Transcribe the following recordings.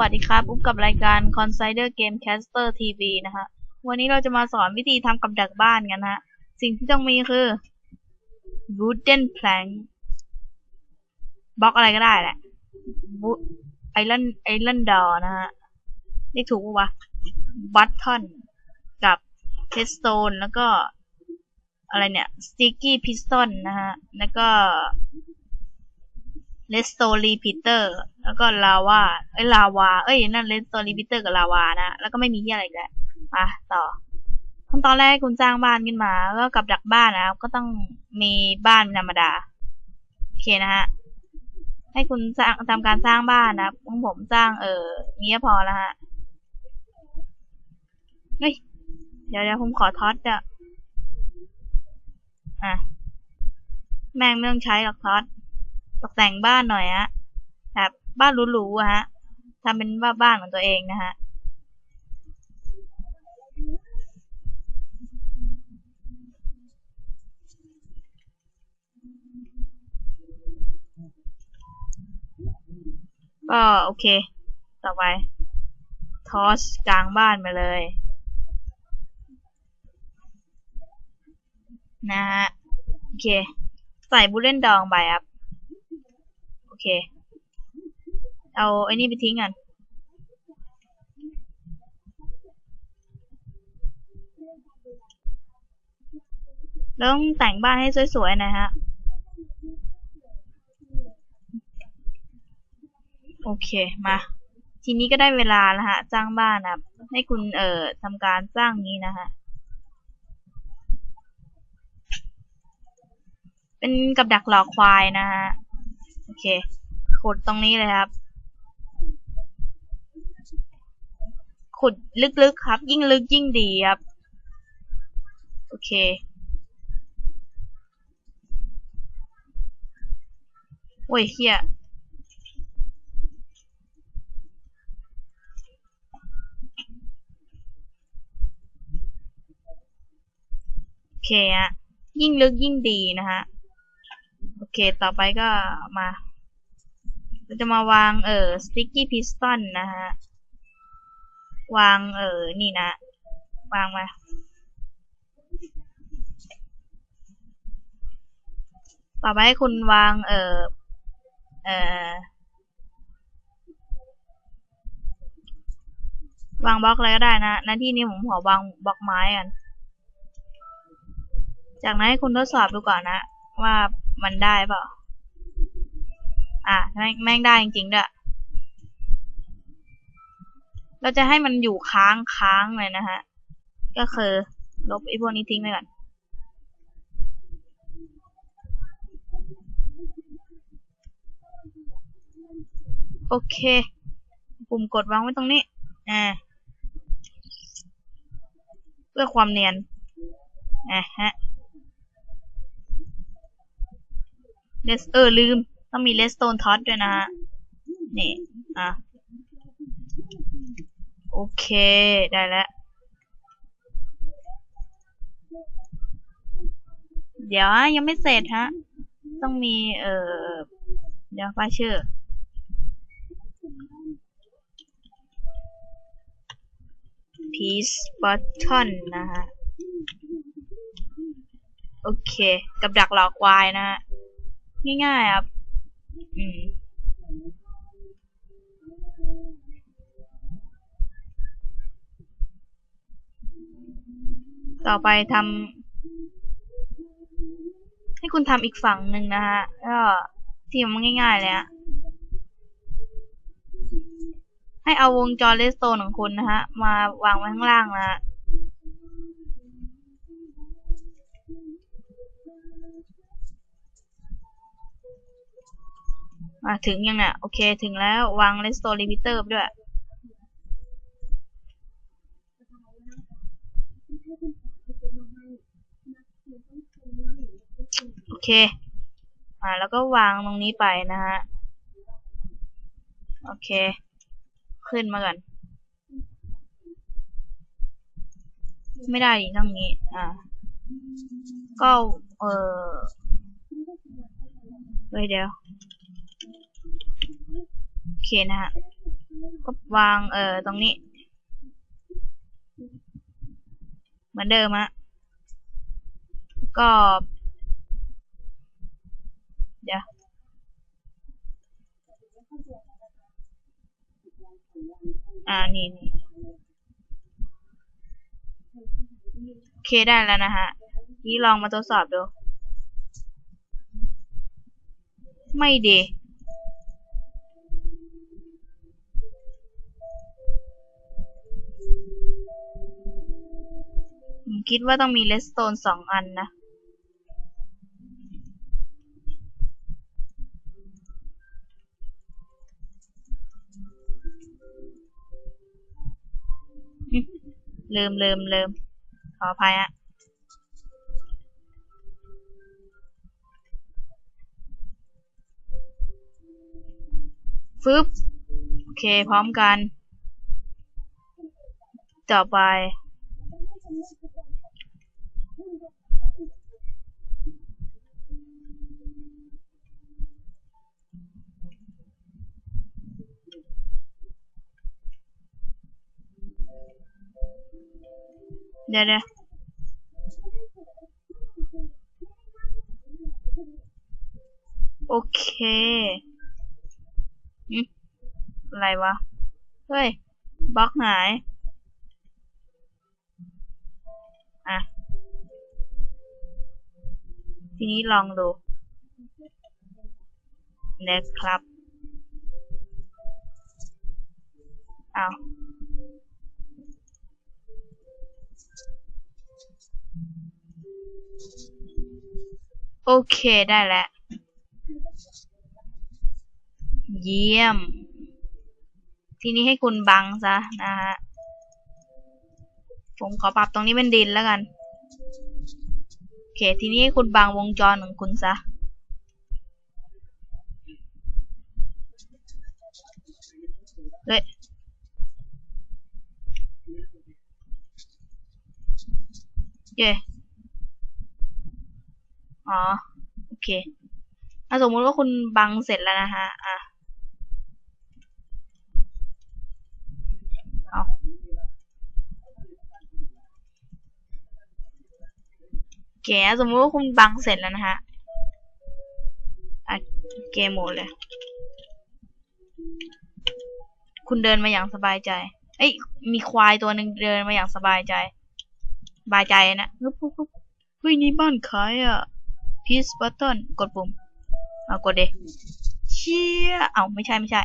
วัสดีครับอุ้มกับรายการ Consider Game Caster TV นะฮะ วันนี้เราจะมาสอนวิธีทำกับดักบ้านกันฮะ สิ่งที่ต้องมีคือ wooden plank บล็อกอะไรก็ได้แหละ iron iron door นะฮะเรียกถูกปะวะ button กับ headstone แล้วก็ อะไรเนี่ย sticky piston นะฮะ แล้วก็ เลสโตรีพีเตอร์แล้วก็ลาวาเอ้ยลาวาเอ้ยนั่นเลสโตรีพีเตอร์กับลาวานะแล้วก็ไม่มีที่อะไรแล้วมาต่อขั้นตอนแรกคุณสร้างบ้านขึ้นมา แล้วก็กับดักบ้านนะก็ต้องมีบ้านธรรมดาโอเคนะฮะให้คุณสร้างทำการสร้างบ้านนะของผมสร้างเออเงี้ยพอแล้วฮะเฮ้ยเดี๋ยวเดี๋ยวผมขอท็อตอะอะแม่งไม่ต้องใช้หรอกท็อต ตกแต่งบ้านหน่อยฮะแบบบ้านหรูๆอะฮะทำเป็นบ้าบ้านของตัวเองนะฮะก็โอเค ต่อไป ทอสกลางบ้านไปเลย นะฮะ โอเค ใส่บุลเลนดองไปครับ เค เอาไอ้นี่ไปทิ้งกัน แล้วต้องแต่งบ้านให้สวยๆนะฮะ โอเค มา ทีนี้ก็ได้เวลาแล้วฮะสร้างบ้านนะให้คุณเอ่อทำการสร้างนี้นะฮะเป็นกับดักหลอกควายนะฮะ โอเคขุดตรงนี้เลยครับ ขุดลึกๆครับ ยิ่งลึกยิ่งดีครับ โอเค โอ้ยเฮียโอเคอะยิ่งลึกยิ่งดีนะฮะ เคต่อไปก็มา เราจะมาวางเอ่อ sticky piston นะฮะ วางเอ่อนี่นะ วางมา ต่อไปให้คุณวางเอ่อเอ่อวางบล็อกอะไรก็ได้นะหน้าที่นี้ผมขอวางบล็อกไม้กัน จากนั้นให้คุณทดสอบดูก่อนนะ ว่า มันได้เปล่า อะแม่งแม่งได้จริงๆด้วยเราจะให้มันอยู่ค้างค้างเลยนะฮะ ก็คือ ลบไอ้พวกนี้ทิ้งไปก่อนโอเคปุ่มกดวางไว้ตรงนี้อ่าเพื่อความเนียนอะฮะ เลสเออลืม ต้องมีเลสโตนท็อตด้วยนะฮะนี่อะโอเค ได้แล้ว เดี๋ยวอะยังไม่เสร็จฮะ ต้องมี เอ่อ เดี๋ยวป้าชื่อ peace button นะฮะ โอเค กับดักหลอกวายนะฮะ ง่ายๆครับ อืมต่อไปทำให้คุณทำอีกฝั่งหนึ่งนะฮะก็ที่มันง่ายๆเลยฮะให้เอาวงจรเลสโตนของคุณนะฮะ มาวางไว้ข้างล่างนะฮะ มาถึงยังเนี่ยโอเคถึงแล้ววางเลสโตนรีพิเตอร์ด้วย โอเค อ่าแล้วก็วางตรงนี้ไปนะฮะ โอเค ขึ้นมาก่อน ไม่ได้ดิต้องงี้ อ่า ก็ เออเดี๋ยว โอเคนะฮะ ก็วางเอ่อตรงนี้ เหมือนเดิมฮะ ก็ เดี๋ยวอ่า นี่นี่โอเคได้แล้วนะฮะ นี่ลองมาทดสอบดู ไม่ดี คิดว่าต้องมีเลสโตนสองอันนะ ลืมลืมลืมขออภัยอะฟึบ โอเค พร้อมกัน ต่อไป เดี๋ยวเดี๋ยวโอเคอืมอะไรวะ เฮ้ย บล็อกหาย อะ ทีนี้ลองดูนะครับอ้า โอเคได้แล้ว เยี่ยม ทีนี้ให้คุณบังซะนะฮะ ผมขอปรับตรงนี้เป็นดินแล้วกัน โอเค ทีนี้ให้คุณบังวงจรของคุณซะ เฮ้ยเย้ อ๋อ โอเคอะสมมุติว่าคุณบังเสร็จแล้วนะฮะ อะเอาโอเคสมมุติว่าคุณบังเสร็จแล้วนะฮะ อะเกมโหมดเลย คุณเดินมาอย่างสบายใจ เอ้ย มีควายตัวหนึ่งเดินมาอย่างสบายใจสบายใจนะฮึบฮึบฮึบเฮ้ยนี่บ้านใครอะ พีซบัตเทิลกดปุ่ม เอากดเดเชี่ยเอาไม่ใช่ไม่ใช่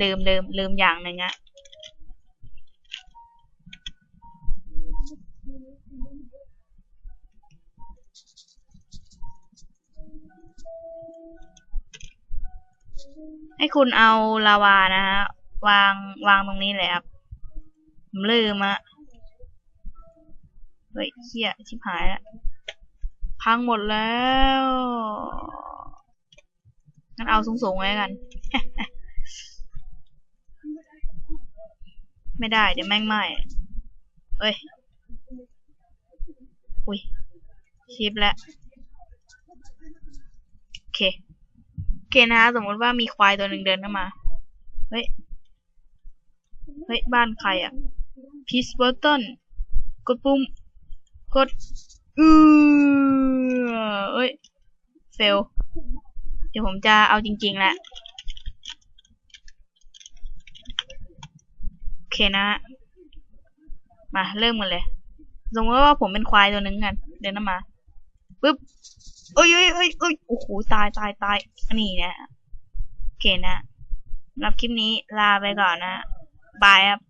ลืมลืมลืมอย่างหนึ่งอะให้คุณเอาลาวานะฮะ วางวางตรงนี้เลยครับ ผมลืมอะเฮ้ยเชี่ยชิบหายแล้ว พังหมดแล้วงั้นเอาสูงๆไว้กัน ไม่ได้ เดี๋ยวแม่งไหม้เอ้ย อุ้ยชิปแล้วโอเคโอเคนะสมมติว่ามีควายตัวหนึ่งเดินเข้ามา เฮ้ย เฮ้ย บ้านใครอะพีซเบอร์ตันกดปุ่ม กด อือเอ้ย เฟล เดี๋ยวผมจะเอาจริงๆแหละ โอเคนะ มาเริ่มกันเลย สมมติว่าผมเป็นควายตัวหนึ่งกัน เดินมาปึ๊บเอ้ยเอ้ยเอ้ยเอ้ยโอ้โห ตายตายตายอันนี้นะ โอเคนะรับคลิปนี้ลาไปก่อนนะ บายครับ